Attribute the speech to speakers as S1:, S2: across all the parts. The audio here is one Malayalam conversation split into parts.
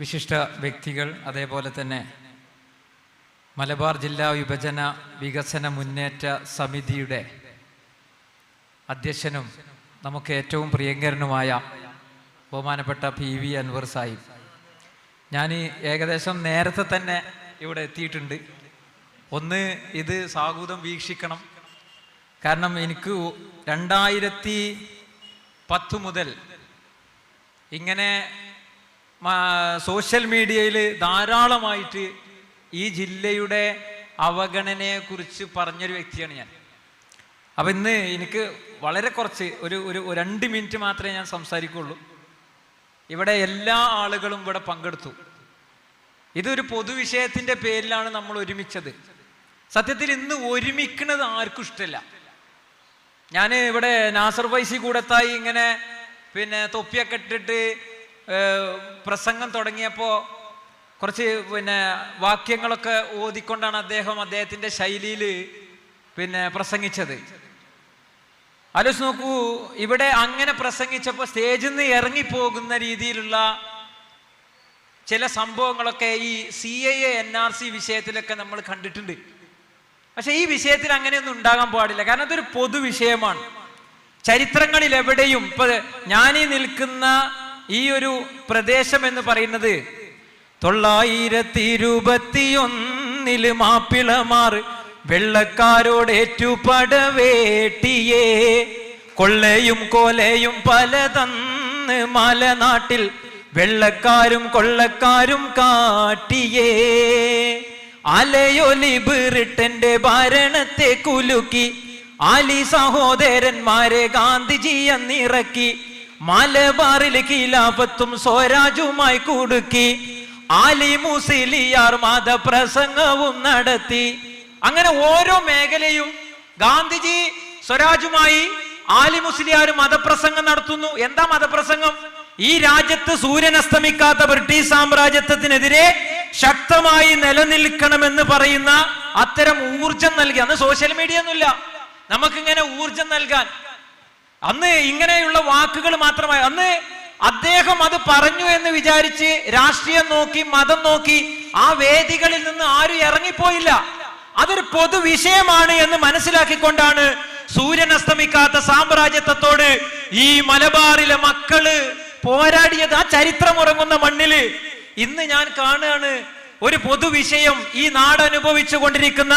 S1: വിശിഷ്ട വ്യക്തികൾ അതേപോലെ തന്നെ മലബാർ ജില്ലാ വിഭജന വികസന മുന്നേറ്റ സമിതിയുടെ അധ്യക്ഷനും നമുക്ക് ഏറ്റവും പ്രിയങ്കരനുമായ ബഹുമാനപ്പെട്ട പി വി അൻവർ സാഹിബ്. ഞാൻ ഏകദേശം നേരത്തെ തന്നെ ഇവിടെ എത്തിയിട്ടുണ്ട്. ഒന്ന് ഇത് സാഹൂതം വീക്ഷിക്കണം. കാരണം എനിക്ക് രണ്ടായിരത്തി പത്ത് മുതൽ ഇങ്ങനെ സോഷ്യൽ മീഡിയയിൽ ധാരാളമായിട്ട് ഈ ജില്ലയുടെ അവഗണനയെ കുറിച്ച് പറഞ്ഞൊരു വ്യക്തിയാണ് ഞാൻ. അപ്പം ഇന്ന് എനിക്ക് വളരെ കുറച്ച് ഒരു ഒരു രണ്ട് മിനിറ്റ് മാത്രമേ ഞാൻ സംസാരിക്കുള്ളൂ. ഇവിടെ എല്ലാ ആളുകളും ഇവിടെ പങ്കെടുത്തു. ഇതൊരു പൊതുവിഷയത്തിന്റെ പേരിലാണ് നമ്മൾ ഒരുമിച്ചത്. സത്യത്തിൽ ഇന്ന് ഒരുമിക്കുന്നത് ആർക്കും ഇഷ്ടമല്ല. ഞാൻ ഇവിടെ നാസർ പൈസി കൂടത്തായി ഇങ്ങനെ പിന്നെ തൊപ്പിയൊക്കെ ഇട്ടിട്ട് പ്രസംഗം തുടങ്ങിയപ്പോൾ കുറച്ച് പിന്നെ വാക്യങ്ങളൊക്കെ ഓതിക്കൊണ്ടാണ് അദ്ദേഹം അദ്ദേഹത്തിന്റെ ശൈലിയിൽ പിന്നെ പ്രസംഗിച്ചത്. ആലോചിച്ച് നോക്കൂ ഇവിടെ അങ്ങനെ പ്രസംഗിച്ചപ്പോൾ സ്റ്റേജിൽ നിന്ന് ഇറങ്ങിപ്പോകുന്ന രീതിയിലുള്ള ചില സംഭവങ്ങളൊക്കെ ഈ C I A N R C വിഷയത്തിലൊക്കെ നമ്മൾ കണ്ടിട്ടുണ്ട്. പക്ഷെ ഈ വിഷയത്തിൽ അങ്ങനെയൊന്നും ഉണ്ടാകാൻ പാടില്ല. കാരണം അതൊരു പൊതുവിഷയമാണ് ചരിത്രങ്ങളിൽ എവിടെയും ഇപ്പൊ ഞാനീ നിൽക്കുന്ന ഈ ഒരു പ്രദേശം എന്ന് പറയുന്നത് തൊള്ളായിരത്തി ഇരുപത്തിയൊന്നിൽ മാപ്പിളമാർ വെള്ളക്കാരോട് ഏറ്റുപടവേട്ടിയേ. കൊള്ളയും കോലയും പലതന്ന് മലനാട്ടിൽ വെള്ളക്കാരും കൊള്ളക്കാരും കാട്ടിയേ. അലയൊലി ബിറിട്ടന്റെ ഭരണത്തെ കുലുക്കി ആലി സഹോദരന്മാരെ ഗാന്ധിജി എന്നിറക്കി മലബാറിൽ ഖിലാഫത്തും സ്വരാജുമായി കുടുക്കി. ആലി മുസിലിയാർ മതപ്രസംഗവും നടത്തി. അങ്ങനെ ഓരോ മേഖലയും ഗാന്ധിജി സ്വരാജുമായി ആലി മുസ്ലിയാർ മതപ്രസംഗം നടത്തുന്നു. എന്താ മതപ്രസംഗം? ഈ രാജ്യത്ത് സൂര്യൻ അസ്തമിക്കാത്ത ബ്രിട്ടീഷ് സാമ്രാജ്യത്വത്തിനെതിരെ ശക്തമായി നിലനിൽക്കണമെന്ന് പറയുന്ന അത്തരം ഊർജം നൽകി. അന്ന് സോഷ്യൽ മീഡിയ ഒന്നുമില്ല. നമുക്കിങ്ങനെ ഊർജം നൽകാൻ അന്ന് ഇങ്ങനെയുള്ള വാക്കുകൾ മാത്രമായി അന്ന് അദ്ദേഹം അത് പറഞ്ഞു എന്ന് വിചാരിച്ച് രാഷ്ട്രീയം നോക്കി മതം നോക്കി ആ വേദികളിൽ നിന്ന് ആരും ഇറങ്ങിപ്പോയില്ല. അതൊരു പൊതുവിഷയമാണ് എന്ന് മനസ്സിലാക്കിക്കൊണ്ടാണ് സൂര്യൻ അസ്തമിക്കാത്ത സാമ്രാജ്യത്വത്തോട് ഈ മലബാറിലെ മക്കൾ പോരാടിയത്. ആ ചരിത്രം ഉറങ്ങുന്ന മണ്ണിൽ ഇന്ന് ഞാൻ കാണുകയാണ് ഒരു പൊതുവിഷയം ഈ നാട് അനുഭവിച്ചു കൊണ്ടിരിക്കുന്ന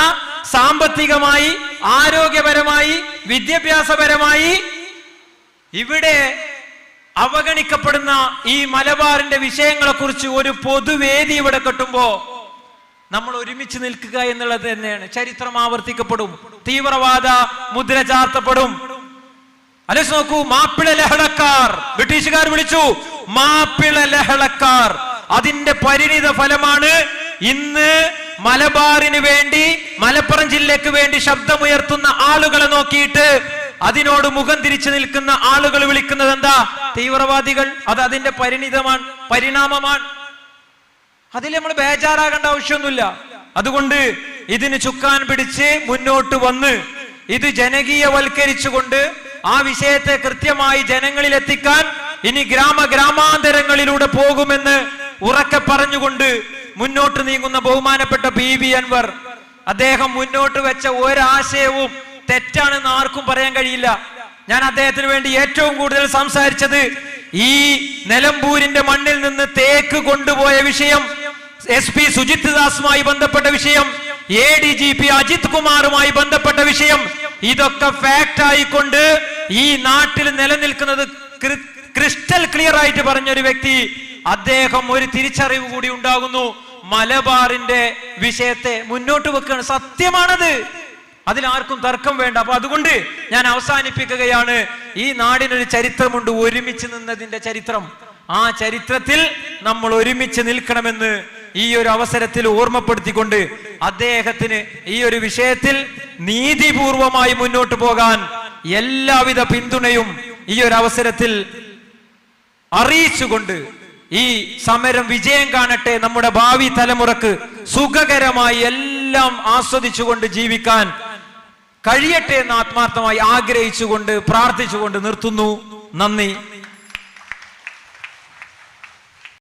S1: സാമ്പത്തികമായി ആരോഗ്യപരമായി വിദ്യാഭ്യാസപരമായി ഇവിടെ അവഗണിക്കപ്പെടുന്ന ഈ മലബാറിന്റെ വിഷയങ്ങളെ കുറിച്ച് ഒരു പൊതുവേദി ഇവിടെ കെട്ടുമ്പോ നമ്മൾ ഒരുമിച്ച് നിൽക്കുക എന്നുള്ളത് തന്നെയാണ്. ചരിത്രം ആവർത്തിക്കപ്പെടും. തീവ്രവാദ മുദ്ര ചാർത്തപ്പെടും. അലസ് നോക്കൂ മാപ്പിള ലഹളക്കാർ. ബ്രിട്ടീഷുകാർ വിളിച്ചു മാപ്പിള ലഹളക്കാർ. അതിന്റെ പരിണിത ഫലമാണ് ഇന്ന് മലബാറിന് വേണ്ടി മലപ്പുറം ജില്ലക്ക് വേണ്ടി ശബ്ദമുയർത്തുന്ന ആളുകളെ നോക്കിയിട്ട് അതിനോട് മുഖം തിരിച്ചു നിൽക്കുന്ന ആളുകൾ വിളിക്കുന്നത് എന്താ? തീവ്രവാദികൾ. അത് അതിന്റെ പരിണിതമാണ് പരിണാമമാണ്. അതിൽ നമ്മൾ ബേജാറാകേണ്ട ആവശ്യമൊന്നുമില്ല. അതുകൊണ്ട് ഇതിന് ചുക്കാൻ പിടിച്ച് മുന്നോട്ട് വന്ന് ഇത് ജനകീയവൽക്കരിച്ചുകൊണ്ട് ആ വിഷയത്തെ കൃത്യമായി ജനങ്ങളിൽ എത്തിക്കാൻ ഇനി ഗ്രാമ ഗ്രാമാന്തരങ്ങളിലൂടെ പോകുമെന്ന് ഉറക്കെ പറഞ്ഞുകൊണ്ട് മുന്നോട്ട് നീങ്ങുന്ന ബഹുമാനപ്പെട്ട പി വി അൻവർ. അദ്ദേഹം മുന്നോട്ട് വെച്ച ഒരാശയവും തെറ്റാണെന്ന് ആർക്കും പറയാൻ കഴിയില്ല. ഞാൻ അദ്ദേഹത്തിന് വേണ്ടി ഏറ്റവും കൂടുതൽ സംസാരിച്ചത് ഈ നിലമ്പൂരിന്റെ മണ്ണിൽ നിന്ന് തേക്ക് കൊണ്ടുപോയ വിഷയം എസ് പി സുജിത് ദാസുമായി ബന്ധപ്പെട്ട വിഷയം A D G P Ajith കുമാറുമായി ബന്ധപ്പെട്ട വിഷയം ഇതൊക്കെ ഫാക്ട് ആയിക്കൊണ്ട് ഈ നാട്ടിൽ നിലനിൽക്കുന്നത് ക്രിസ്റ്റൽ ക്ലിയർ ആയിട്ട് പറഞ്ഞൊരു വ്യക്തി അദ്ദേഹം ഒരു തിരിച്ചറിവ് കൂടി ഉണ്ടാകുന്നു. മലബാറിന്റെ വിഷയത്തെ മുന്നോട്ട് വെക്കുകയാണ്. സത്യമാണത്. അതിൽ ആർക്കും തർക്കം വേണ്ട. അപ്പൊ അതുകൊണ്ട് ഞാൻ അവസാനിപ്പിക്കുകയാണ്. ഈ നാടിനൊരു ചരിത്രമുണ്ട്. ഒരുമിച്ച് നിന്നതിന്റെ ചരിത്രം. ആ ചരിത്രത്തിൽ നമ്മൾ ഒരുമിച്ച് നിൽക്കണമെന്ന് ഈ ഒരു അവസരത്തിൽ ഓർമ്മപ്പെടുത്തിക്കൊണ്ട് അദ്ദേഹത്തിന് ഈ ഒരു വിഷയത്തിൽ നീതിപൂർവമായി മുന്നോട്ട് പോകാൻ എല്ലാവിധ പിന്തുണയും ഈ ഒരു അവസരത്തിൽ അറിയിച്ചുകൊണ്ട് ഈ സമരം വിജയം കാണട്ടെ നമ്മുടെ ഭാവി തലമുറയ്ക്ക് സുഖകരമായി എല്ലാം ആസ്വദിച്ചുകൊണ്ട് ജീവിക്കാൻ കഴിയട്ടെ എന്ന് ആത്മാർത്ഥമായി ആഗ്രഹിച്ചുകൊണ്ട് പ്രാർത്ഥിച്ചുകൊണ്ട് നിർത്തുന്നു. നന്ദി.